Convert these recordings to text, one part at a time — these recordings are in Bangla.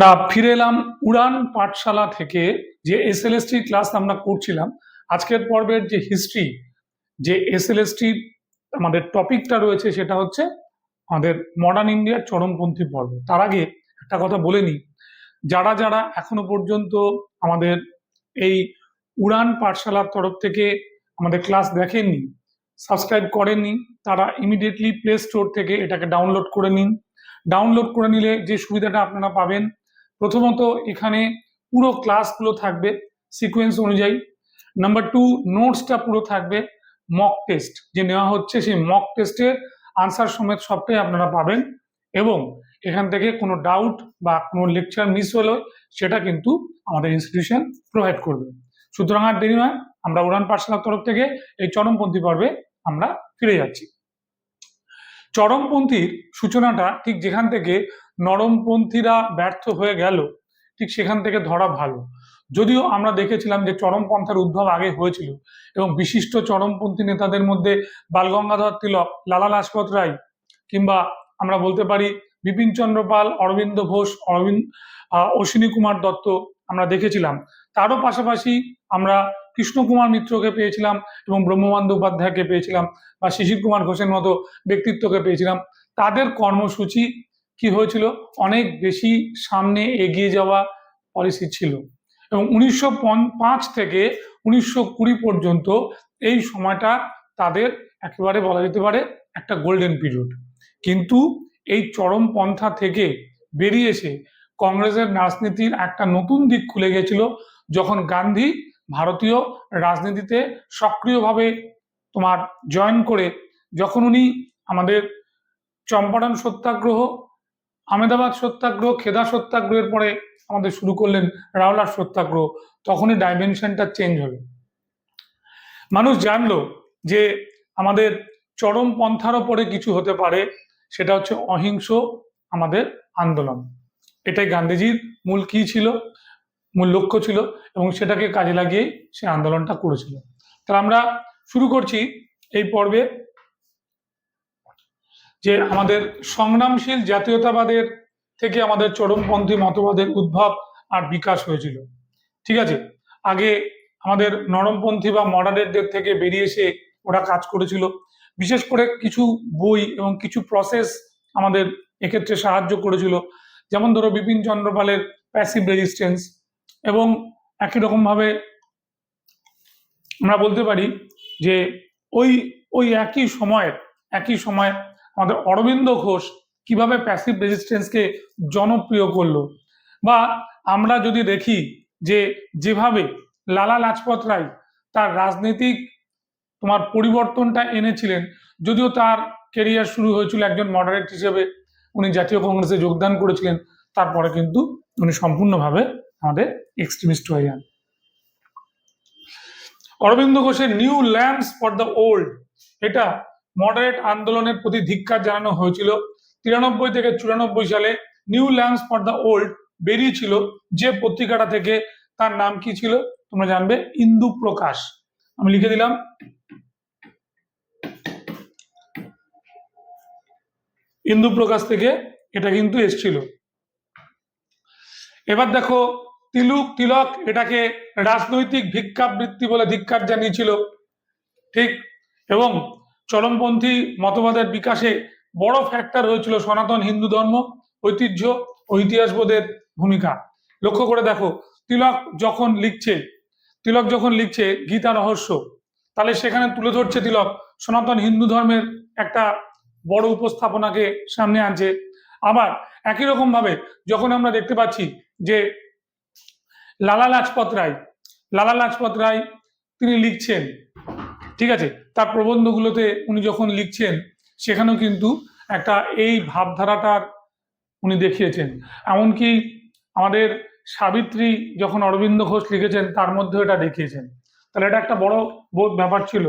আমরা ফিরে এলাম উড়ান পাঠশালা থেকে যে এসএলএসটি ক্লাস আমরা করছিলাম। আজকের পর্বের যে হিস্ট্রি যে এসএলএসটির আমাদের টপিকটা রয়েছে সেটা হচ্ছে আমাদের মডার্ন ইন্ডিয়ার চরমপন্থী পর্ব। তার আগে একটা কথা বলে নিই। যারা যারা এখনও পর্যন্ত আমাদের এই উড়ান পাঠশালার তরফ থেকে আমাদের ক্লাস দেখেননি সাবস্ক্রাইব করেননি, তারা ইমিডিয়েটলি প্লে স্টোর থেকে এটাকে ডাউনলোড করে নিন। ডাউনলোড করে নিলে যে সুবিধাটা আপনারা পাবেন প্রথমত এখানে পুরো ক্লাসগুলো থাকবে সিকোয়েন্স অনুযায়ী। নাম্বার টু নোটসটা পুরো থাকবে মক টেস্ট যে নেওয়া হচ্ছে সেই মক টেস্টের আনসার সমেত সবটাই আপনারা পাবেন এবং এখান থেকে কোনো ডাউট বা কোনো লেকচার মিস হলে সেটা কিন্তু আমাদের ইনস্টিটিউশন প্রোভাইড করবে। সুতরাং আর দেরি নয়, আমরা উড়ান পাঠশালার তরফ থেকে এই চরমপন্থী পর্বে আমরা ফিরে যাচ্ছি। চরমপন্থীর সূচনাটা ঠিক যেখান থেকে নরমপন্থীরা ব্যর্থ হয়ে গেল। ঠিক সেখান থেকে ধরা ভালো। যদিও আমরা দেখেছিলাম যে চরমপন্থার উদ্ভব আগে হয়েছিল এবং বিশিষ্ট চরমপন্থী নেতাদের মধ্যে বালগঙ্গাধর তিলক, লালা লাজপত রায় কিংবা আমরা বলতে পারি বিপিন চন্দ্র পাল, অরবিন্দ ঘোষ, অরবিন্দ অশ্বিনী কুমার দত্ত আমরা দেখেছিলাম। তারও পাশাপাশি আমরা কৃষ্ণকুমার মিত্রকে পেয়েছিলাম এবং ব্রহ্মবন্ধ উপাধ্যায়কে পেয়েছিলাম বা শিশির কুমার ঘোষের মতো ব্যক্তিত্বকে পেয়েছিলাম। তাদের কর্মসূচি কি হয়েছিল? অনেক বেশি সামনে এগিয়ে যাওয়া পলিসি ছিল। এবং উনিশশো পাঁচ থেকে উনিশশো কুড়ি পর্যন্ত এই সময়টা তাদের একেবারে বলা যেতে পারে একটা গোল্ডেন পিরিয়ড কিন্তু এই চরম পন্থা থেকে বেরিয়ে এসে কংগ্রেসের রাজনীতির একটা নতুন দিক খুলে গেছিল যখন গান্ধী ভারতীয় রাজনীতিতে সক্রিয়ভাবে তোমার জয়েন করে, যখন উনি আমাদের চম্পারণ সত্যাগ্রহ আমেদাবাদ সত্যাগ্রহ, খেদা সত্যাগ্রহের পরে আমাদের শুরু করলেন রাওলার সত্যাগ্রহ। তখনই ডাইমেনশনটা চেঞ্জ হলো মানুষ জানলো যে আমাদের চরম পন্থার ওপরে কিছু হতে পারে, সেটা হচ্ছে অহিংস আমাদের আন্দোলন। এটাই গান্ধীজির মূল কি ছিল, মূল লক্ষ্য ছিল, এবং সেটাকে কাজে লাগিয়ে সে আন্দোলনটা করেছিল। তাহলে আমরা শুরু করছি এই পর্বে যে আমাদের সংগ্রামশীল জাতীয়তাবাদের থেকে আমাদের চরমপন্থী মতবাদের উদ্ভব আর বিকাশ হয়েছিল। ঠিক আছে? আগে আমাদের নরমপন্থী বা মডারেটদের থেকে বেরিয়ে এসে ওরা কাজ করেছিল। বিশেষ করে কিছু বই এবং কিছু প্রসেস আমাদের এক্ষেত্রে সাহায্য করেছিল। যেমন ধরো বিপিন চন্দ্রপালের প্যাসিভ রেজিস্ট্যান্স এবং একই রকমভাবে আমরা বলতে পারি যে ওই ওই একই সময়ে একই সময় আমাদের অরবিন্দ ঘোষ কীভাবে প্যাসিভ রেজিস্ট্যান্সকে জনপ্রিয় করল? বা আমরা যদি দেখি যে যেভাবে লালা লাজপত রায় তার রাজনৈতিক তোমার পরিবর্তনটা এনেছিলেন, যদিও তার কেরিয়ার শুরু হয়েছিল একজন মডারেট হিসেবে, উনি জাতীয় কংগ্রেসে যোগদান করেছিলেন, তারপরে কিন্তু উনি সম্পূর্ণভাবে আমাদের এক্সট্রিমিস্ট হয়ে যান। অরবিন্দ ঘোষের new lamps for the old এটা মডারেট আন্দোলনের প্রতি ধিক্কার জানানো হয়েছিল। তিরানব্বই থেকে চুরানব্বই সালে new lamps for the old বেরিয়েছিল। যে পত্রিকাটা থেকে তার নাম কি ছিল? তোমরা জানবে, ইন্দু প্রকাশ। আমি লিখে দিলাম। ইন্দু প্রকাশ থেকে এটা কিন্তু এসছিল। এবার দেখো, তিলুক, তিলক এটাকে রাজনৈতিক ভিক্ষাবৃত্তি বলে ধিক্ষার জানিয়েছিল। ঠিক? এবং চরমপন্থী মতবাদের বিকাশে বড় ফ্যাক্টর হয়েছিল সনাতন হিন্দু ধর্ম, ঐতিহ্য ও ইতিহাসবোধের ভূমিকা। লক্ষ্য করে দেখো, তিলক যখন লিখছে, তিলক যখন লিখছে গীতা রহস্য, তাহলে সেখানে তুলে ধরছে তিলক সনাতন হিন্দু ধর্মের একটা বড় উপস্থাপনাকে সামনে আনছে। আবার একই রকম ভাবে যখন আমরা দেখতে পাচ্ছি যে লালা লাজপত রায়, লালা লাজপত রায় তিনি লিখছেন ঠিক আছে? তার প্রবন্ধগুলোতে উনি যখন লিখছেন, সেখানেও কিন্তু একটা এই ভাবধারাটার উনি দেখিয়েছেন। এমনকি আমাদের সাবিত্রী যখন অরবিন্দ ঘোষ লিখেছেন, তার মধ্যে এটা দেখিয়েছেন। তাহলে এটা একটা বড় বোধ ব্যাপার ছিল।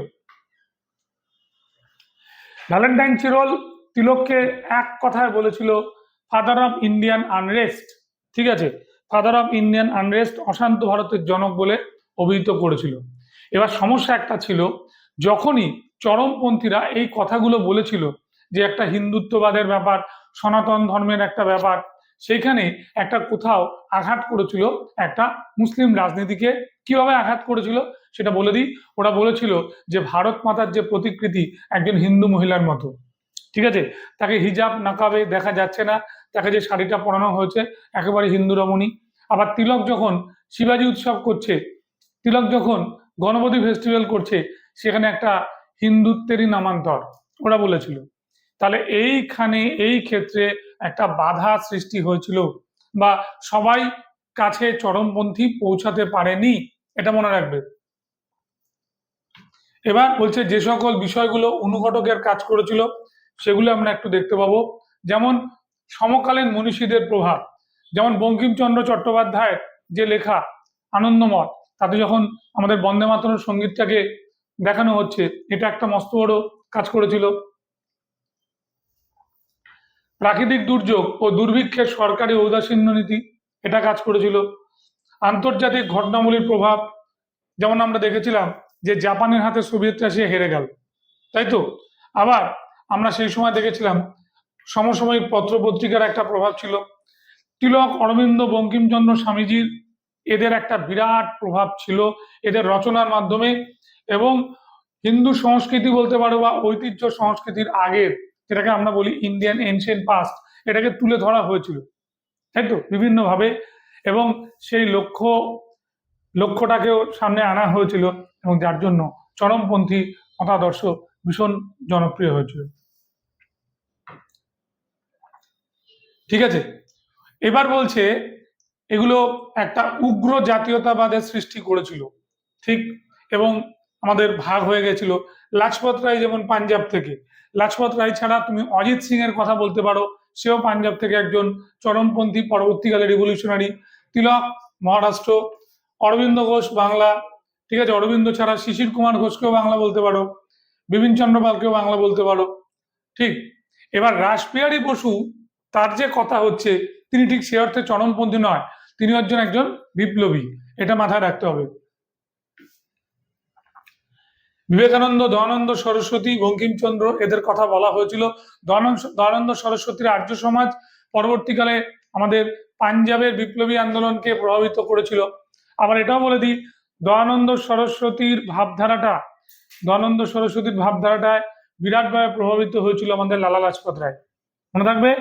ভ্যালেন্টাইন চিরল তিলককে এক কথায় বলেছিল ফাদার অফ ইন্ডিয়ান আনরেস্ট ঠিক আছে? ফাদার অফ ইন্ডিয়ান আনরেস্ট অশান্ত ভারতের জনক বলে অভিহিত করেছিল। এবার সমস্যা একটা ছিল যখনই চরমপন্থীরা এই কথাগুলো বলেছিল যে একটা হিন্দুত্ববাদের ব্যাপার, সনাতন ধর্মের একটা ব্যাপার, সেইখানে একটা কোথাও আঘাত করেছিল একটা মুসলিম রাজনীতিকে। কীভাবে আঘাত করেছিল? সেটা বলে দিই। ওরা বলেছিল যে ভারত মাতার যে প্রতিকৃতি একজন হিন্দু মহিলার মতো। ঠিক আছে? তাকে হিজাব নাকাবে দেখা যাচ্ছে না। তাকে যে শাড়িটা পরানো হয়েছে, একেবারে হিন্দু রমণী। আবার তিলক যখন শিবাজি উৎসব করছে, তিলক যখন গণপতি ফেস্টিভ্যাল করছে সেখানে একটা হিন্দুত্বেরই নামান্তর, ওরা বলেছিল। তাহলে এইখানে, এই ক্ষেত্রে একটা বাধা সৃষ্টি হয়েছিল বা সবাই কাছে চরমপন্থী পৌঁছাতে পারেনি, এটা মনে রাখবে। এবার বলছে যে সকল বিষয়গুলো অনুঘটকের কাজ করেছিল, সেগুলো আমরা একটু দেখতে পাবো। যেমন সমকালীন মনীষীদের প্রভাব, যেমন বঙ্কিমচন্দ্র চট্টোপাধ্যায়ের যে লেখা, আনন্দমঠ, তাতে যখন আমাদের বন্দে মাতরম সঙ্গীতটাকে দেখানো হচ্ছে। এটা একটা মস্ত বড় কাজ করেছিল। প্রাকৃতিক দুর্যোগ ও দুর্ভিক্ষের সরকারি ঔদাসীন্য নীতি, এটা কাজ করেছিল। আন্তর্জাতিক ঘটনাবলীর প্রভাব, যেমন আমরা দেখেছিলাম যে জাপানের হাতে সোভিয়েত রাশিয়া হেরে গেল, তাই তো? আবার আমরা সেই সময় দেখেছিলাম সমসাময়িক পত্র পত্রিকার একটা প্রভাব ছিল। তিলক, অরবিন্দ, বঙ্কিমচন্দ্র স্বামীজির এদের একটা বিরাট প্রভাব ছিল। এদের রচনার মাধ্যমে এবং হিন্দু সংস্কৃতি বলতে পারো বা ঐতিহ্য সংস্কৃতির আগের যেটাকে আমরা বলি ইন্ডিয়ান এনশিয়েন্ট পাস্ট এটাকে তুলে ধরা হয়েছিল। তাই তো? বিভিন্নভাবে। এবং সেই লক্ষ্য, লক্ষ্যটাকেও সামনে আনা হয়েছিল এবং যার জন্য চরমপন্থী মতাদর্শ ভীষণ জনপ্রিয় হয়েছিল। ঠিক আছে? এবার বলছে, এগুলো একটা উগ্র জাতীয়তাবাদের সৃষ্টি করেছিল। ঠিক? এবং আমাদের ভাগ হয়ে গেছিল। লাজপত রায় যেমন পাঞ্জাব থেকে। লাজপত রায় ছাড়া তুমি অজিত সিং এর কথা বলতে পারো। সেও পাঞ্জাব থেকে একজন চরমপন্থী পরবর্তীকালে রিভলিউশনারি তিলক, মহারাষ্ট্র, অরবিন্দ ঘোষ, বাংলা। ঠিক আছে, অরবিন্দ ছাড়া শিশির কুমার ঘোষকেও বাংলা বলতে পারো। বিপিন চন্দ্র পালকেও বাংলা বলতে পারো। ঠিক, এবার রাসবিহারী বসু, তার যে কথা হচ্ছে, তিনি ঠিক সে অর্থে চরমপন্থী নয়। তিনি একজন একজন বিপ্লবী। এটা মাথায় রাখতে হবে। বিবেকানন্দ দয়ানন্দ সরস্বতী বঙ্কিমচন্দ্র এদের কথা বলা হয়েছিল। দয়ানন্দ- সরস্বতীর আর্য সমাজ পরবর্তীকালে আমাদের পাঞ্জাবের বিপ্লবী আন্দোলনকে প্রভাবিত করেছিল। আবার এটাও বলে দিই, দয়ানন্দ সরস্বতীর ভাবধারাটা, দয়ানন্দ সরস্বতীর ভাবধারাটায় বিরাটভাবে প্রভাবিত হয়েছিল আমাদের লালা লাজপত রায়। মনে থাকবে?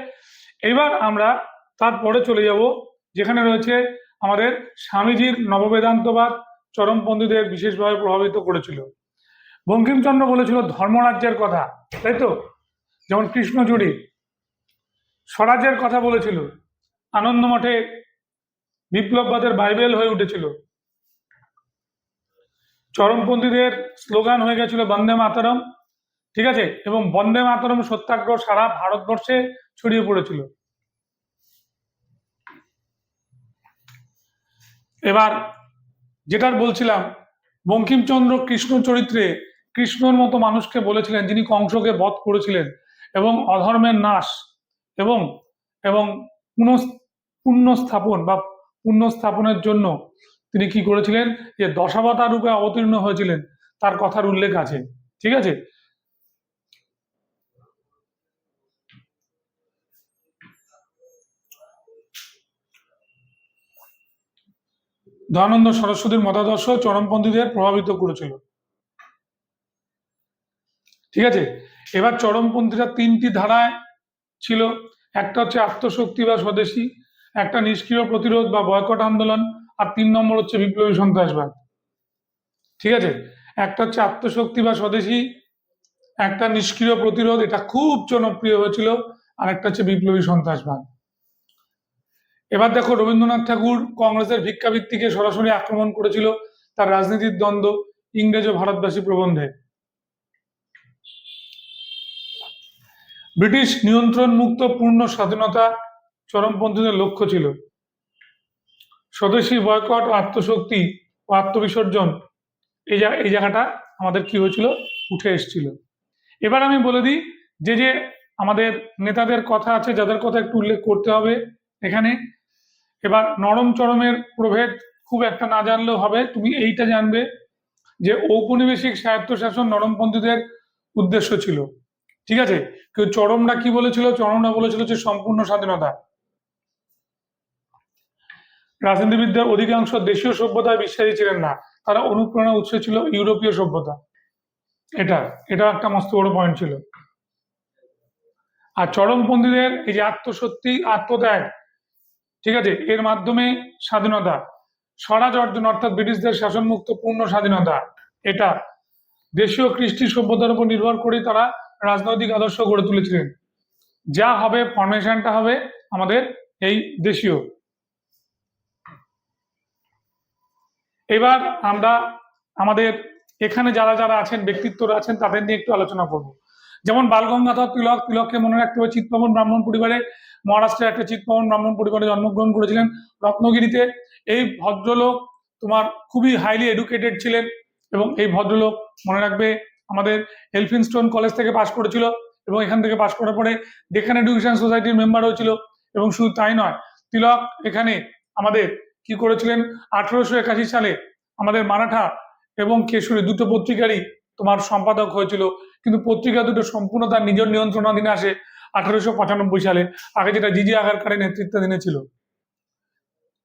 এবার আমরা তারপরে চলে যাব, যেখানে রয়েছে আমাদের স্বামীজির নববেদান্তবাদ চরমপন্থীদের বিশেষভাবে প্রভাবিত করেছিল। বঙ্কিমচন্দ্র বলেছিল ধর্মরাজ্যের কথা, তাই তো? যেমন কৃষ্ণজুড়ি স্বরাজ্যের কথা বলেছিল। আনন্দমঠে বিপ্লববাদের বাইবেল হয়ে উঠেছিল। চরমপন্থীদের স্লোগান হয়ে গেছিল বন্দে মাতরম, ঠিক আছে? এবং বন্দে মাতরম সত্যাগ্রহ সারা ভারতবর্ষে ছড়িয়ে পড়েছিল। এবার যেটার বলছিলাম, বঙ্কিমচন্দ্র কৃষ্ণ চরিত্রে কৃষ্ণর মতো মানুষকে বলেছিলেন, যিনি কংসকে বধ করেছিলেন এবং অধর্মের নাশ এবং এবং পুনঃ- পুণ্যস্থাপন বা পুণ্যস্থাপনের জন্য তিনি কি করেছিলেন? যে দশাবতার রূপে অবতীর্ণ হয়েছিলেন। তার কথার উল্লেখ আছে। ঠিক আছে? দয়ানন্দ সরস্বতীর মতাদর্শ চরমপন্থীদের প্রভাবিত করেছিল। ঠিক আছে? এবার চরমপন্থীরা তিনটি ধারায় ছিল। একটা হচ্ছে আত্মশক্তি বা স্বদেশী, একটা নিষ্ক্রিয় প্রতিরোধ বা বয়কট আন্দোলন, আর তিন নম্বর হচ্ছে বিপ্লবী সন্ত্রাসবাদ। ঠিক আছে? একটা হচ্ছে আত্মশক্তি বা স্বদেশী, একটা নিষ্ক্রিয় প্রতিরোধ, এটা খুব জনপ্রিয় হয়েছিল, আর একটা হচ্ছে বিপ্লবী সন্ত্রাসবাদ। এবার দেখো রবীন্দ্রনাথ ঠাকুর কংগ্রেসের ভিক্ষাবৃত্তিকে সরাসরি আক্রমণ করেছিল তার রাজনীতির দ্বন্দ্ব ইংরেজ ও ভারতবাসী প্রবন্ধে। ব্রিটিশ নিয়ন্ত্রণ মুক্ত পূর্ণ স্বাধীনতা চরমপন্থীদের লক্ষ্য ছিল। স্বদেশী বয়কট আত্মশক্তি ও আত্মবিসর্জন, এই এই জায়গাটা আমাদের কি হয়েছিল? উঠে এসেছিল। এবার আমি বলে দিই, যে যে আমাদের নেতাদের কথা আছে, যাদের কথা একটু উল্লেখ করতে হবে এখানে। এবার নরম চরমের প্রভেদ খুব একটা না জানলেও হবে, তুমি এইটা জানবে যে ঔপনিবেশিক স্বায়ত্তশাসন নরমপন্থীদের উদ্দেশ্য ছিল। ঠিক আছে? কেউ চরমরা কি বলেছিল? চরমরা বলেছিল যে সম্পূর্ণ স্বাধীনতা। রাজনীতিবিদদের অধিকাংশ দেশীয় সভ্যতায় বিশ্বাসী ছিলেন না। তারা অনুপ্রেরণা উৎস ছিল ইউরোপীয় সভ্যতা। এটা এটা একটা মস্ত বড় পয়েন্ট ছিল। আর চরমপন্থীদের এই যে আত্মসত্যি আত্মত্যাগ, ঠিক আছে? এর মাধ্যমে স্বাধীনতা। স্বরাজ অর্জন, অর্থাৎ ব্রিটিশদের শাসনমুক্ত পূর্ণ স্বাধীনতা। এটা, দেশীয় কৃষ্টি সভ্যতার উপর নির্ভর করে তারা রাজনৈতিক আদর্শ গড়ে তুলেছিলেন। যা হবে ফর্মেশনটা হবে আমাদের এই দেশীয়। এবার আমরা আমাদের এখানে যারা যারা আছেন, ব্যক্তিত্বরা আছেন, তাদের নিয়ে একটু আলোচনা করব। যেমন বালগঙ্গাধর তিলক, তিলককে মনে রাখতে হবে চিৎপবন ব্রাহ্মণ পরিবারে, মহারাষ্ট্রের একটা চিৎপবন ব্রাহ্মণ পরিবারে জন্মগ্রহণ করেছিলেন রত্নগিরিতে। এই ভদ্রলোক তোমার খুবই হাইলি এডুকেটেড ছিলেন এবং এই ভদ্রলোক মনে রাখবে আমাদের এলফিনস্টোন কলেজ থেকে পাশ করেছিল এবং এখান থেকে পাশ করার পরে ডেকান এডুকেশন সোসাইটির মেম্বার হয়েছিল এবং শুধু তাই নয়, তিলক এখানে আমাদের কি করেছিলেন? আঠারোশো একাশি সালে আমাদের মারাঠা এবং কেশরী দুটো পত্রিকারই তোমার সম্পাদক হয়েছিল। কিন্তু পত্রিকা দুটো সম্পূর্ণ তার নিজের নিয়ন্ত্রণাধীনে আসে আঠারোশো পঁচানব্বই সালে। আগে যেটা জিজি আগারকারের নেতৃত্বাধীনে ছিল।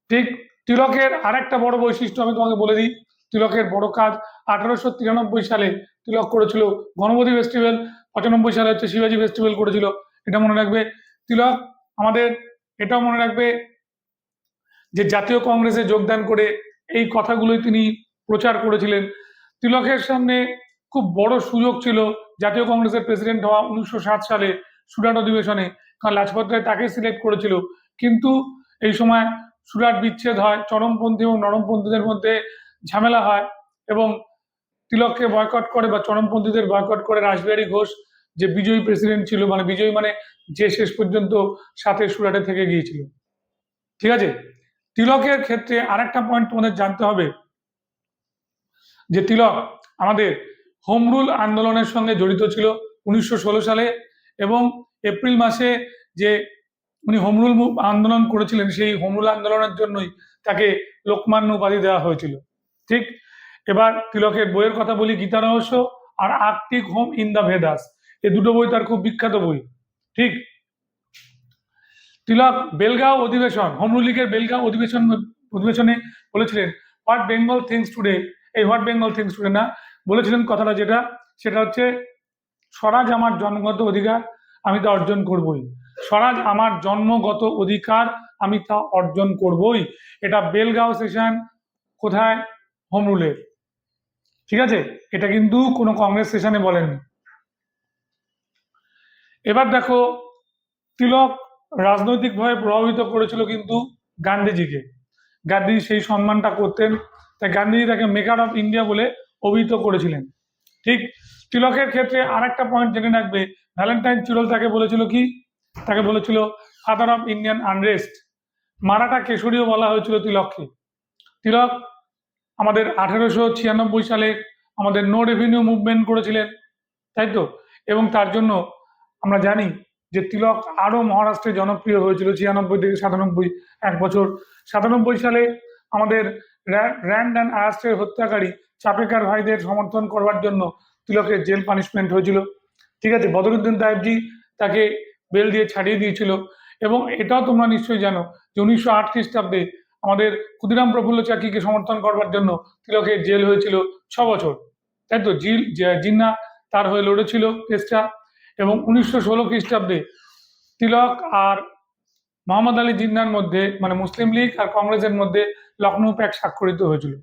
ঠিক তিলকের আরেকটা বড় বৈশিষ্ট্য আমি তোমাকে বলে দিই। তিলকের বড় কাজ। আঠারোশো তিরানব্বই সালে তিলক করেছিল গণপতি ফেস্টিভ্যাল পঁচানব্বই সালে হচ্ছে শিবাজি ফেস্টিভ্যাল করেছিল। এটা মনে রাখবে। তিলক, আমাদের এটাও মনে রাখবে যে জাতীয় কংগ্রেসে যোগদান করে এই কথাগুলোই তিনি প্রচার করেছিলেন। তিলকের সামনে খুব বড় সুযোগ ছিল জাতীয় কংগ্রেসের প্রেসিডেন্ট হওয়া উনিশশো সাত সালে সুরাট অধিবেশনে, কারণ লাজপত রায় তাকে সিলেক্ট করেছিল। কিন্তু এই সময় সুরাট বিচ্ছেদ হয় চরমপন্থী এবং নরমপন্থীদের মধ্যে। ঝামেলা হয় এবং তিলককে বয়কট করে বা চরমপন্থীদের বয়কট করে রাসবিহারী ঘোষ যে বিজয়ী প্রেসিডেন্ট ছিল মানে বিজয়ী মানে যে শেষ পর্যন্ত সাথে সুরাটে থেকে গিয়েছিল। ঠিক আছে? তিলকের ক্ষেত্রে আরেকটা পয়েন্ট তোমাদের জানতে হবে, যে তিলক আমাদের হোম রুল আন্দোলনের সঙ্গে জড়িত ছিল উনিশশো ষোলো সালে এবং এপ্রিল মাসে যে উনি হোম রুল আন্দোলন করেছিলেন, সেই হোম রুল আন্দোলনের জন্যই তাকে লোকমান্য উপাধি দেওয়া হয়েছিল। ঠিক? এবার তিলকের বইয়ের কথা বলি, গীতা রহস্য আর Arctic home in the Vedas. এই দুটো বই তার খুব বিখ্যাত বই। ঠিক? তিলক বেলগাঁও অধিবেশন হোম রুল লীগের বেলগাঁও অধিবেশন, অধিবেশনে বলেছিলেন হোয়াট বেঙ্গল থিংস টুডে এই হোয়াট বেঙ্গল থিংস টুডে না, বলেছিলেন কথাটা যেটা, সেটা হচ্ছে, স্বরাজ আমার জন্মগত অধিকার, আমি তা অর্জন করবই। স্বরাজ আমার জন্মগত অধিকার, আমি তা অর্জন করবই। এটা বেলগাঁও সেশন কোথায়? হোম রুলের ঠিক আছে? এটা কিন্তু কোনো কংগ্রেস সেশনে বলেননি এবার দেখো, তিলক রাজনৈতিকভাবে প্রভাবিত করেছিল কিন্তু গান্ধীজিকে। গান্ধীজি সেই সম্মানটা করতেন, তাই গান্ধীজি তাকে মেকার অফ ইন্ডিয়া বলে অভিহিত করেছিলেন। ঠিক? তিলকের ক্ষেত্রে আরেকটা পয়েন্ট জেনে রাখবে, ভ্যালেন্টাইন চিরল তাকে বলেছিল কি? তাকে বলেছিল father of Indian unrest Maratha কেশরীয় বলা হয়েছিল তিলককে। তিলক আমাদের আঠেরোশো ছিয়ানব্বই সালে আমাদের নো রেভিনিউ মুভমেন্ট করেছিলেন, তাই তো? এবং তার জন্য আমরা জানি যে তিলক আরও মহারাষ্ট্রে জনপ্রিয় হয়েছিল ছিয়ানব্বই থেকে সাতানব্বই, এক বছর। সাতানব্বই সালে আমাদের র্যান্ড অ্যান্ড আয়াস্টের হত্যাকারী চাপেকার ভাইদের সমর্থন করবার জন্য তিলকের জেল পানিশমেন্ট হয়েছিল। ঠিক আছে, বদরুদ্দিন সাহেবজি তাকে বেল দিয়ে ছাড়িয়ে দিয়েছিল। এবং এটাও তোমরা নিশ্চয়ই জানো যে উনিশশো আট খ্রিস্টাব্দে আমাদের ক্ষুদিরাম প্রফুল্ল চাকিকে সমর্থন করবার জন্য তিলকের জেল হয়েছিল ছ বছর। তাই তো? জিল জিন্না তার হয়ে লড়েছিল কেসটা এবং উনিশশো ষোলো খ্রিস্টাব্দে তিলক আর মোহাম্মদ আলী জিন্নার মধ্যে মানে মুসলিম লীগ আর কংগ্রেসের মধ্যে লখনৌ প্যাক স্বাক্ষরিত হয়েছিল।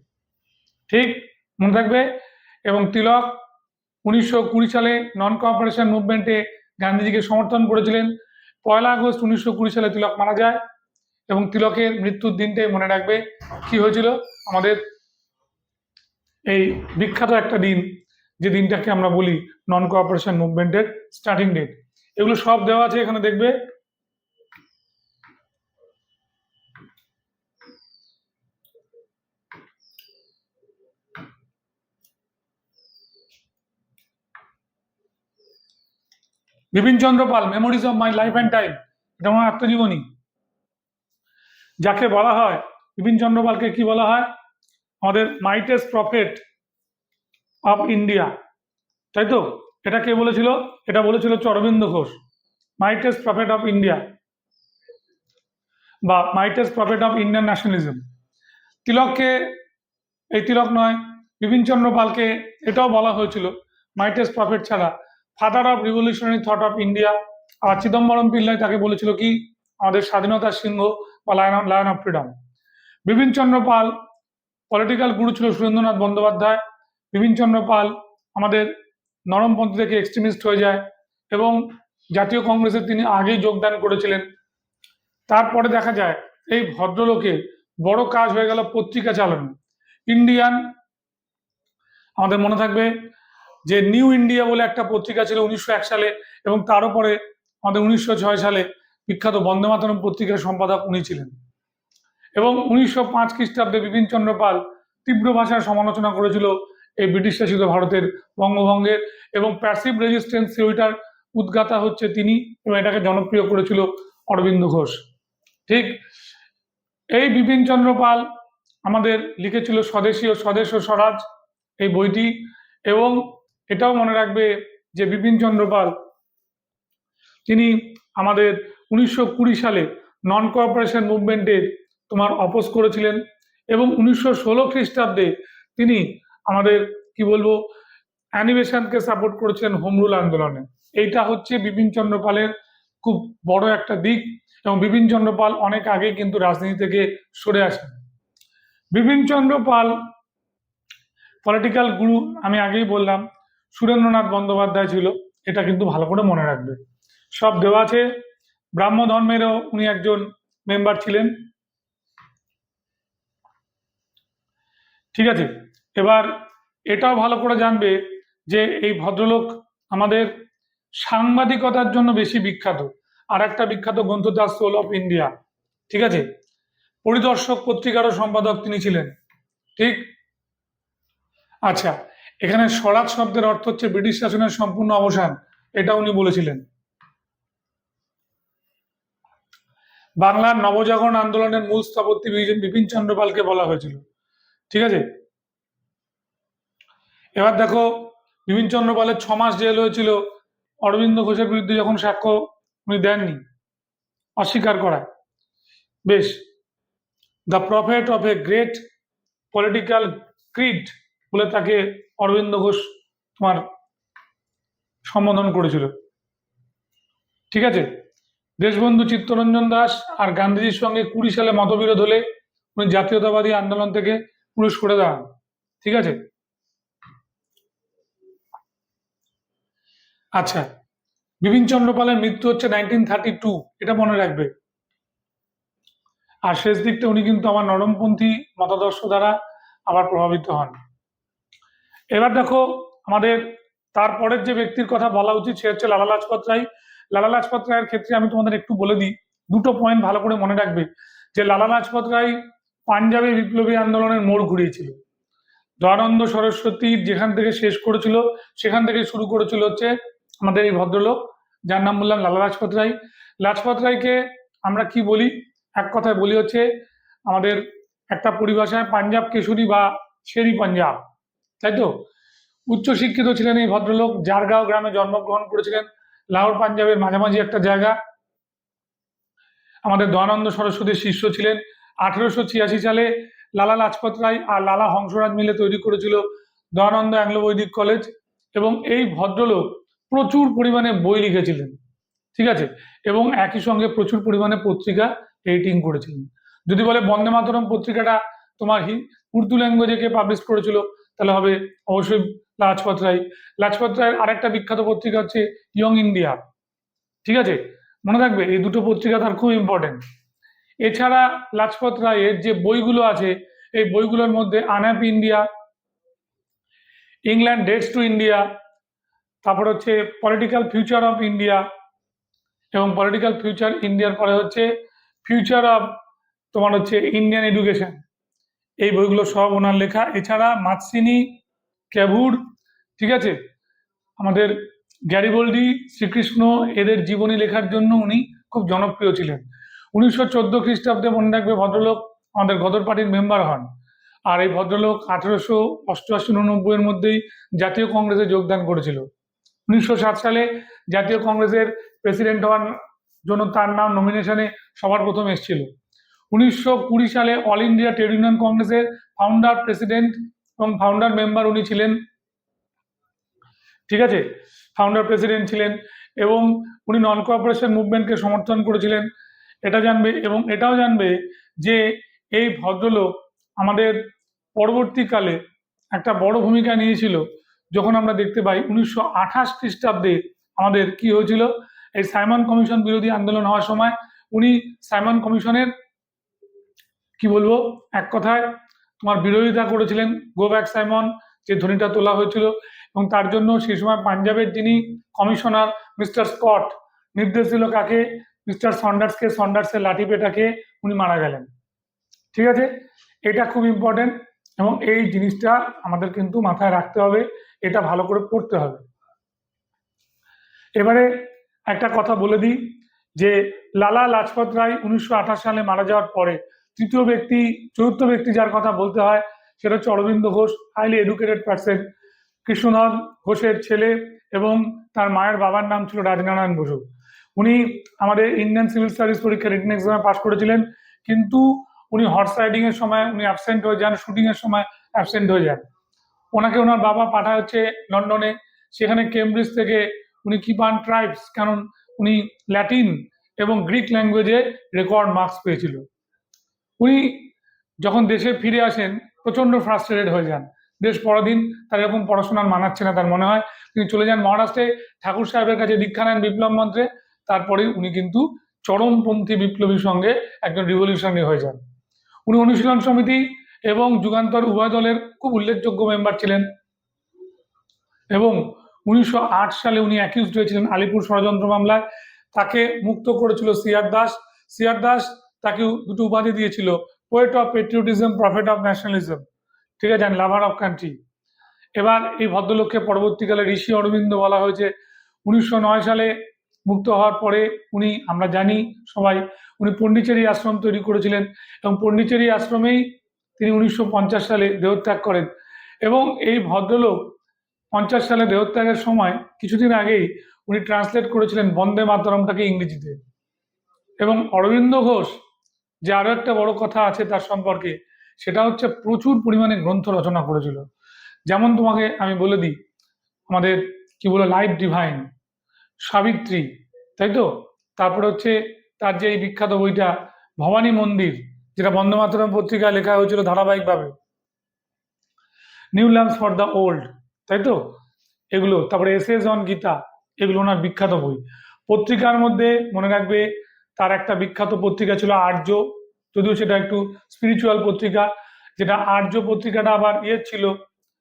ঠিক মনে থাকবে? এবং তিলক উনিশশো কুড়ি সালে নন কোঅপারেশন মুভমেন্টে গান্ধীজিকে সমর্থন করেছিলেন। পয়লা আগস্ট উনিশশো কুড়ি সালে তিলক মারা যায়। এবং তিলকের মৃত্যুর দিনটাই মনে রাখবে। কি হয়েছিল? আমাদের এই বিখ্যাত একটা দিন, যে দিনটাকে আমরা বলি নন কোঅপারেশন মুভমেন্টের স্টার্টিং ডেট এগুলো সব দেওয়া আছে এখানে, দেখবে। Bipin Chandra Pal memories of my life and time এটা আমার আত্মজীবনী। যাকে বলা হয়, বিপিন চন্দ্র পালকে কি বলা হয়? আমাদের মাইটেস্ট প্রফেট অফ ইন্ডিয়া তাই তো? এটা কে বলেছিল? এটা বলেছিল চরবিন্দ Ghosh mightiest prophet of India বা mightiest prophet of Indian nationalism তিলককে, এই তিলক নয়, বিপিন চন্দ্র পালকে এটাও বলা হয়েছিল মাইটেস্ট প্রফেট ছাড়া। Father of revolutionary thought of India আর চিদম্বরম পিল্লাই তাকে বলেছিল কি? আমাদের স্বাধীনতার সিংহ বা lion lion of freedom Bipin Chandra Pal political guru ছিল সুরেন্দ্রনাথ বন্দ্যোপাধ্যায়। বিপিন চন্দ্র পাল আমাদের নরমপন্থী থেকে এক্সট্রিমিস্ট হয়ে যায় এবং জাতীয় কংগ্রেসে তিনি আগেই যোগদান করেছিলেন। তারপরে দেখা যায়, এই ভদ্রলোকের বড় কাজ হয়ে গেল পত্রিকা চালানো। ইন্ডিয়ান আমাদের মনে থাকবে যে নিউ ইন্ডিয়া বলে একটা পত্রিকা ছিল উনিশশো এক সালে এবং তারও পরে আমাদের উনিশশো ছয় সালে বিখ্যাত বন্দে মাতরম পত্রিকার সম্পাদক উনি ছিলেন। এবং উনিশশো পাঁচ খ্রিস্টাব্দে বিপিন চন্দ্র পাল তীব্র ভাষার সমালোচনা করেছিল এই ব্রিটিশ শাসিত ভারতের বঙ্গভঙ্গের এবং প্যাসিভ রেজিস্ট্যান্স থিওরিটার উদ্গাতা হচ্ছে তিনি এবং এটাকে জনপ্রিয় করেছিল অরবিন্দ ঘোষ। ঠিক এই বিপিন চন্দ্র পাল আমাদের লিখেছিল স্বদেশী ও স্বদেশ ও স্বরাজ এই বইটি এবং এটাও মনে রাখবে যে বিপিন চন্দ্র পাল তিনি আমাদের উনিশশো কুড়ি সালে নন কোঅপারেশন মুভমেন্টের তোমার অপোজ করেছিলেন এবং উনিশশো ষোলো খ্রিস্টাব্দে তিনি আমাদের, কি বলব অ্যানিমেশনকে সাপোর্ট করেছিলেন হোম রুল আন্দোলনে। এইটা হচ্ছে বিপিন চন্দ্র পালের খুব বড় একটা দিক এবং বিপিন চন্দ্র পাল অনেক আগে কিন্তু রাজনীতি থেকে সরে আসেন। বিপিন চন্দ্র পাল পলিটিক্যাল গুরু আমি আগেই বললাম, সুরেন্দ্রনাথ বন্দ্যোপাধ্যায় ছিল, এটা কিন্তু ভালো করে মনে রাখবে। সব দেওয়া আছে ব্রাহ্ম ধর্মেরও উনি একজন মেম্বার ছিলেন। ঠিক আছে, এবার এটাও ভালো করে জানবে যে এই ভদ্রলোক আমাদের সাংবাদিকতার জন্য বেশি বিখ্যাত। আর একটা বিখ্যাত গ্রন্থ দ্য সোল অফ ইন্ডিয়া। ঠিক আছে, পরিদর্শক পত্রিকারও সম্পাদক তিনি ছিলেন। ঠিক? আচ্ছা এখানে স্বরাজ শব্দের অর্থ হচ্ছে ব্রিটিশ শাসনের সম্পূর্ণ অবসান, এটা উনি বলেছিলেন। বাংলার নবজাগরণ আন্দোলনের মূল স্থপতি বিপিন চন্দ্র পালকে বলা হয়েছিল। ঠিক আছে? এবার দেখো, বিপিন চন্দ্র পালের ছ মাস জেল হয়েছিল। অরবিন্দ ঘোষের বিরুদ্ধে যখন সাক্ষ্য উনি দেননি, অস্বীকার করায় বেশ। The prophet of a great political creed বলে তাকে অরবিন্দ ঘোষ তোমার সম্বোধন করেছিল। ঠিক আছে? দেশবন্ধু চিত্তরঞ্জন দাস আর গান্ধীজির সঙ্গে কুড়ি সালে মতবিরোধ হলে উনি জাতীয়তাবাদী আন্দোলন থেকে পুরুষ করে দাঁড়ান। ঠিক আছে? আচ্ছা বিপিন চন্দ্রপালের মৃত্যু হচ্ছে নাইনটিন থার্টি টু এটা মনে রাখবে। আর শেষ দিকটা উনি কিন্তু আমার নরমপন্থী মতাদর্শ দ্বারা আবার প্রভাবিত হন। এবার দেখো, আমাদের তারপরের যে ব্যক্তির কথা বলা উচিত, সে হচ্ছে লালা লাজপত রায়। লালা লাজপত রায়ের ক্ষেত্রে আমি তোমাদের একটু বলে দিই, দুটো পয়েন্ট ভালো করে মনে রাখবে, যে লালা লাজপত রায় পাঞ্জাবে বিপ্লবী আন্দোলনের মোড় ঘুরিয়েছিল। দয়ানন্দ সরস্বতী যেখান থেকে শেষ করেছিল, সেখান থেকে শুরু করেছিল হচ্ছে আমাদের এই ভদ্রলোক, যার নাম বললাম লালা লাজপত রায়। লাজপত রায়কে আমরা কি বলি? এক কথায় বলি হচ্ছে আমাদের একটা পরিভাষায় পাঞ্জাব কেশরী বা শেরি পাঞ্জাব, তাই তো? উচ্চশিক্ষিত ছিলেন এই ভদ্রলোক জারগাঁও গ্রামে জন্মগ্রহণ করেছিলেন। লাহোর, পাঞ্জাবের মাঝামাঝি একটা জায়গা। আমাদের দয়ানন্দ সরস্বতীর শিষ্য ছিলেন আঠেরোশো ছিয়াশি সালে লালা লাজপত রায় আর লালা হংসরাজ মিলে তৈরি করেছিল দয়ানন্দ অ্যাংলো বৈদিক কলেজ এবং এই ভদ্রলোক প্রচুর পরিমাণে বই লিখেছিলেন, ঠিক আছে? এবং একই সঙ্গে প্রচুর পরিমাণে পত্রিকা এডিটিং করেছিলেন। যদি বলে বন্দে মাতরম পত্রিকাটা তোমার উর্দু ল্যাঙ্গুয়েজে কে পাবলিশ করেছিল, তাহলে হবে অবশ্যই লাজপত রায়। লাজপত রায়ের আরেকটা বিখ্যাত পত্রিকা হচ্ছে ইয়ং ইন্ডিয়া ঠিক আছে? মনে রাখবে এই দুটো পত্রিকা তার খুব ইম্পর্টেন্ট এছাড়া লাজপত রায়ের যে বইগুলো আছে, এই বইগুলোর মধ্যে unhappy India England debts to India তারপর হচ্ছে পলিটিক্যাল ফিউচার অফ ইন্ডিয়া এবং পলিটিক্যাল ফিউচার ইন্ডিয়ার পরে হচ্ছে ফিউচার অফ তোমার হচ্ছে ইন্ডিয়ান এডুকেশন এই বইগুলো সব ওনার লেখা। এছাড়া মাতসিনী ক্যাভুর ঠিক আছে? আমাদের গ্যারিবোল্ডি শ্রীকৃষ্ণ, এদের জীবনী লেখার জন্য উনি খুব জনপ্রিয় ছিলেন। উনিশশো চোদ্দ খ্রিস্টাব্দে মনে রাখবে ভদ্রলোক আমাদের গদর পার্টির মেম্বার হন। আর এই ভদ্রলোক আঠেরোশো অষ্টআশি উননব্বই এর মধ্যেই জাতীয় কংগ্রেসে যোগদান করেছিল। উনিশশো সাত সালে জাতীয় কংগ্রেসের প্রেসিডেন্ট হওয়ার জন্য তার নাম নমিনেশনে সবার প্রথম এসেছিল। উনিশশো কুড়ি সালে অল ইন্ডিয়া ট্রেড ইউনিয়ন কংগ্রেসের ফাউন্ডার প্রেসিডেন্ট এবং ফাউন্ডার মেম্বার উনি ছিলেন ঠিক আছে? ফাউন্ডার প্রেসিডেন্ট ছিলেন এবং উনি নন কোঅপারেশন মুভমেন্টকে সমর্থন করেছিলেন। এটা জানবে এবং এটাও জানবে যে এই ভদ্রলোক আমাদের পরবর্তীকালে একটা বড় ভূমিকা নিয়েছিল যখন আমরা দেখতে পাই উনিশশো আঠাশ খ্রিস্টাব্দে আমাদের কি হয়েছিল? এই সাইমন কমিশন বিরোধী আন্দোলন হওয়ার সময় উনি সাইমন কমিশনের কি বলব? এক কথায় তোমার বিরোধিতা করেছিলেন। গো ব্যাক সাইমন যে ধ্বনিটা তোলা হয়েছিল। এবং তার জন্য সেই সময় পাঞ্জাবের যিনি কমিশনার মিস্টার স্কট নির্দেশ দিল কাকে? মিস্টার সন্ডার্সকে, সন্ডার্সের লাঠি পেটাকে উনি মারা গেলেন। ঠিক আছে? এটা খুব ইম্পর্টেন্ট এবং এই জিনিসটা আমাদের কিন্তু মাথায় রাখতে হবে, এটা ভালো করে পড়তে হবে। এবারে একটা কথা বলে দিই যে লালা লাজপত রায় উনিশশো আঠাশ সালে মারা যাওয়ার পরে তৃতীয় ব্যক্তি, চতুর্থ ব্যক্তি যার কথা বলতে হয়, সেটা হচ্ছে Aurobindo Ghosh highly educated person Krishnadhar ঘোষের ছেলে এবং তার মায়ের বাবার নাম ছিল রাজনারায়ণ বসু। উনি আমাদের ইন্ডিয়ান সিভিল সার্ভিস পরীক্ষা রিটেন এক্সামে পাশ করেছিলেন, কিন্তু উনি হর্স রাইডিং এর সময় উনি অ্যাবসেন্ট হয়ে যান শুটিং এর সময় অ্যাবসেন্ট হয়ে যান। ওনাকে ওনার বাবা পাঠায় হচ্ছে লন্ডনে। সেখানে কেমব্রিজ থেকে উনি কি পান ট্রাইবস কারণ উনি ল্যাটিন এবং গ্রিক ল্যাঙ্গুয়েজে রেকর্ড মার্কস পেয়েছিল। উনি যখন দেশে ফিরে আসেন প্রচণ্ড ফ্রাস্ট্রেটেড হয়ে যান। দেশ পরদিন তার এরকম পড়াশোনার মানাচ্ছে না তার মনে হয়। তিনি চলে যান মহারাষ্ট্রে, ঠাকুর সাহেবের কাছে দীক্ষা নেন বিপ্লব মন্ত্রে, তারপরে উনি কিন্তু চরমপন্থী বিপ্লবীর সঙ্গে একজন রিভলিউশনারি হয়ে যান। উনি অনুশীলন সমিতি এবং যুগান্তর উভয় দলের খুব উল্লেখযোগ্য মেম্বার ছিলেন। এবং উনিশশো আট সালে উনি অ্যাকিউজড হয়েছিলেন আলিপুর ষড়যন্ত্র মামলায়। তাকে মুক্ত করেছিল সিআর দাস। সিআর দাস তাকে দুটো উপাধি দিয়েছিল poet of patriotism prophet of nationalism ঠিক আছে অ্যান্ড লাভার অফ কান্ট্রি এবার এই ভদ্রলোককে পরবর্তীকালে ঋষি অরবিন্দ বলা হয়েছে। উনিশশো নয় সালে মুক্ত হওয়ার পরে উনি, আমরা জানি, সবাই, উনি পন্ডিচেরি আশ্রম তৈরি করেছিলেন এবং পন্ডিচেরি আশ্রমেই তিনি উনিশশো পঞ্চাশ সালে দেহত্যাগ করেন। এবং এই ভদ্রলোক পঞ্চাশ সালে দেহত্যাগের সময়, কিছুদিন আগেই উনি ট্রান্সলেট করেছিলেন বন্দে মাতরমটাকে ইংরেজিতে। এবং অরবিন্দ ঘোষ, যে আরও একটা বড় কথা আছে তার সম্পর্কে সেটা হচ্ছে প্রচুর পরিমাণে গ্রন্থ রচনা করেছিল। যেমন তোমাকে আমি বলে দিই, আমাদের কি বলে লাইফ ডিভাইন সাবিত্রী, তাই তো? তারপরে হচ্ছে তার যে এই বিখ্যাত বইটা, ভবানী মন্দির, যেটা বন্দে মাতরম পত্রিকায় লেখা হয়েছিল ধারাবাহিকভাবে। New lamps for the old তাই তো? এগুলো, তারপরে এসএস অন গীতা এগুলো ওনার বিখ্যাত বই। পত্রিকার মধ্যে মনে রাখবে, তার একটা বিখ্যাত পত্রিকা ছিল আর্য যদিও সেটা একটু স্পিরিচুয়াল পত্রিকা, যেটা আর্য পত্রিকাটা আবার ইয়ে ছিল,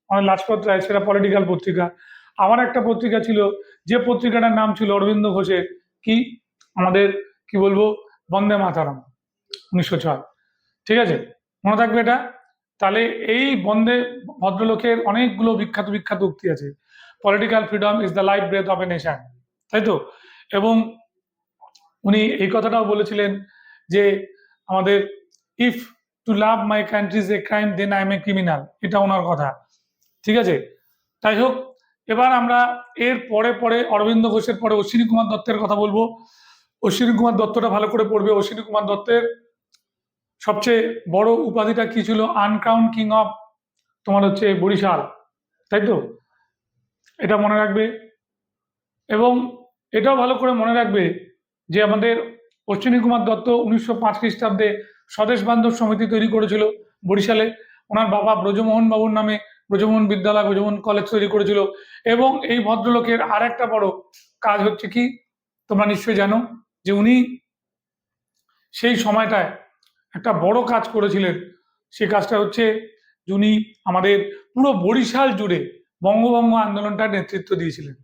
আমার লাজপত রায়, সেটা পলিটিক্যাল পত্রিকা। আমার একটা পত্রিকা ছিল, যে পত্রিকাটার নাম ছিল অরবিন্দ ঘোষের, কি? আমাদের, কি বলব? বন্দে মাতারাম, উনিশশো ছয়। ঠিক আছে? মনে থাকবে এটা? তাহলে এই বন্দে ভদ্রলোকের অনেকগুলো বিখ্যাত বিখ্যাত উক্তি আছে। Political freedom is the life breath of a nation তাই তো? এবং উনি এই কথাটাও বলেছিলেন যে আমাদের if to love my country is a crime then I am a criminal এটা ওনার কথা। ঠিক আছে? তাই হোক, এবার আমরা এর পরে পরে অরবিন্দ ঘোষের পরে অশ্বিনী কুমার দত্তের কথা বলব। অশ্বিনী কুমার দত্তটা ভালো করে পড়বে। অশ্বিনী কুমার দত্তের সবচেয়ে বড় উপাধিটা কি ছিল? আনক্রাউন কিং অফ তোমার হচ্ছে বরিশাল। তাই তো? এটা মনে রাখবে। এবং এটাও ভালো করে মনে রাখবে যে আমাদের অশ্বিনী কুমার দত্ত উনিশশো পাঁচ খ্রিস্টাব্দে স্বদেশ বান্ধব সমিতি তৈরি করেছিল বরিশালে। ওনার বাবা ব্রজমোহন বাবুর নামে ব্রজমোহন বিদ্যালয়, ব্রজমোহন কলেজ তৈরি করেছিল এবং এই ভদ্রলোকের আর একটা বড় কাজ হচ্ছে কি? তোমরা নিশ্চয়ই জানো যে উনি সেই সময়টায় একটা বড় কাজ করেছিলেন। সে কাজটা হচ্ছে উনি আমাদের পুরো বরিশাল জুড়ে বঙ্গভঙ্গ আন্দোলনটার নেতৃত্ব দিয়েছিলেন।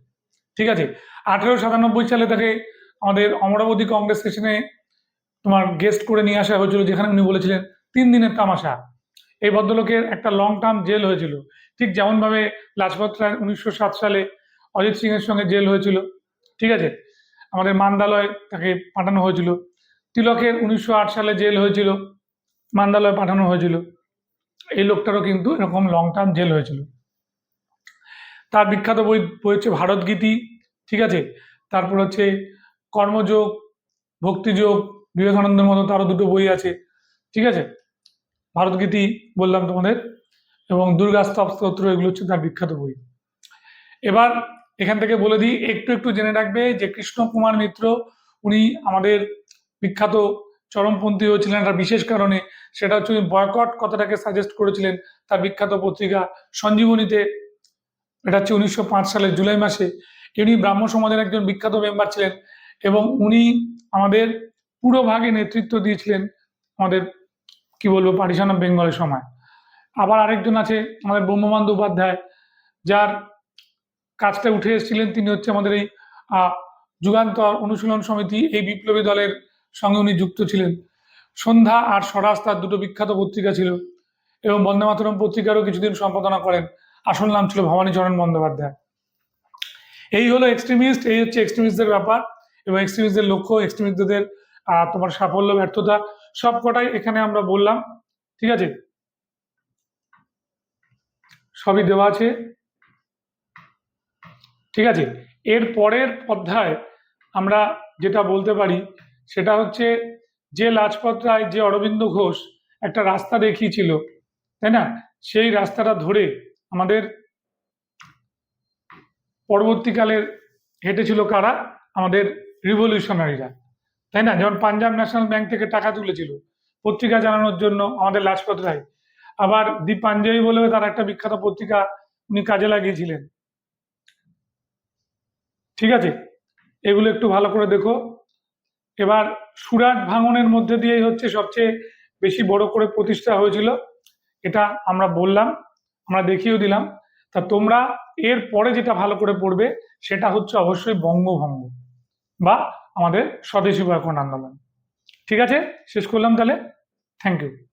ঠিক আছে? আঠেরোশো সাতানব্বই সালে তাকে আমাদের অমরাবতী কংগ্রেস স্টেশনে তোমার গেস্ট করে নিয়ে আসা হয়েছিল, যেখানে উনি বলেছিলেন, তিন দিনের তামাশা। এই ভদ্রলোকের একটা লং টার্ম জেল হয়েছিল। ঠিক যেমনভাবে লাজপত রায় উনিশশো সাত সালে অজিত সিং এর সঙ্গে জেল হয়েছিল। ঠিক আছে? আমাদের মান্দালয় তাকে পাঠানো হয়েছিল। তিলকের উনিশশো আট সালে জেল হয়েছিল। মান্দালয় পাঠানো হয়েছিল। এই লোকটারও কিন্তু এরকম লং টার্ম জেল হয়েছিল। তার বিখ্যাত বই বই হচ্ছে ভারত গীতি ঠিক আছে? তারপর হচ্ছে কর্মযোগ, ভক্তিযোগ, বিবেকানন্দের মতো তারও দুটো বই আছে, ঠিক আছে? ভারতগীতি বললাম তোমাদের, এবং দুর্গা স্তব স্তোত্র, এগুলো হচ্ছে তার বিখ্যাত বই। এবার এখান থেকে বলে দিই, একটু একটু জেনে রাখবে যে কৃষ্ণ কুমার মিত্র, উনি আমাদের বিখ্যাত চরমপন্থী হয়েছিলেন। একটা বিশেষ কারণে সেটা হচ্ছে উনি বয়কট কথাটাকে সাজেস্ট করেছিলেন তার বিখ্যাত পত্রিকা সঞ্জীবনীতে। এটা হচ্ছে উনিশশো পাঁচ সালের জুলাই মাসে। ইনি ব্রাহ্ম সমাজের একজন বিখ্যাত মেম্বার ছিলেন। এবং উনি আমাদের পুরো ভাগে নেতৃত্ব দিয়েছিলেন আমাদের, কি বলব, পার্টিশন অফ বেঙ্গলের সময়। আবার আরেকজন আছে আমাদের ব্রহ্মবন্ধ উপাধ্যায়, যার কাজটা উঠে এসেছিলেন, তিনি হচ্ছে আমাদের এই যুগান্তর অনুশীলন সমিতি, এই বিপ্লবী দলের সঙ্গে উনি যুক্ত ছিলেন। সন্ধ্যা আর স্বরাজ তার দুটো বিখ্যাত পত্রিকা ছিল এবং বন্দে মাতরম পত্রিকারও কিছুদিন সম্পাদনা করেন। আসল নাম ছিল ভবানীচরণ বন্দ্যোপাধ্যায়। এই হলো এক্সট্রিমিস্ট এই হচ্ছে এক্সট্রিমিস্টদের ব্যাপার। এবং এক্সট্রিমিস্টদের লক্ষ্য এক্সট্রিমিস্টদের তোমার সাফল্য, ব্যর্থতা সব কটাই এখানে আমরা বললাম, ঠিক আছে? সবই দেওয়া আছে। ঠিক আছে? এর পরের অধ্যায় আমরা যেটা বলতে পারি, সেটা হচ্ছে যে লাজপত রায়, যে অরবিন্দ ঘোষ একটা রাস্তা দেখিয়েছিল, তাই না? সেই রাস্তাটা ধরে আমাদের পরবর্তীকালে হেঁটেছিল কারা? আমাদের রিভলিউশনারিরা তাই না? যেমন পাঞ্জাব ন্যাশনাল ব্যাংক থেকে টাকা তুলেছিল, পত্রিকা জানানোর জন্য আমাদের লাজপত রায়। আবার দি পাঞ্জাবি বলেও তার একটা বিখ্যাত পত্রিকা উনি কাজে লাগিয়েছিলেন। ঠিক আছে? এগুলো একটু ভালো করে দেখো। এবার সুরাট ভাঙনের মধ্যে দিয়েই হচ্ছে সবচেয়ে বেশি বড় করে প্রতিষ্ঠা হয়েছিল। এটা আমরা বললাম, আমরা দেখিয়েও দিলাম। তা তোমরা এর পরে যেটা ভালো করে পড়বে, সেটা হচ্ছে অবশ্যই বঙ্গভঙ্গ। বা আমাদের স্বদেশী বয়কন আন্দোলন ঠিক আছে? শেষ করলাম তাহলে। Thank you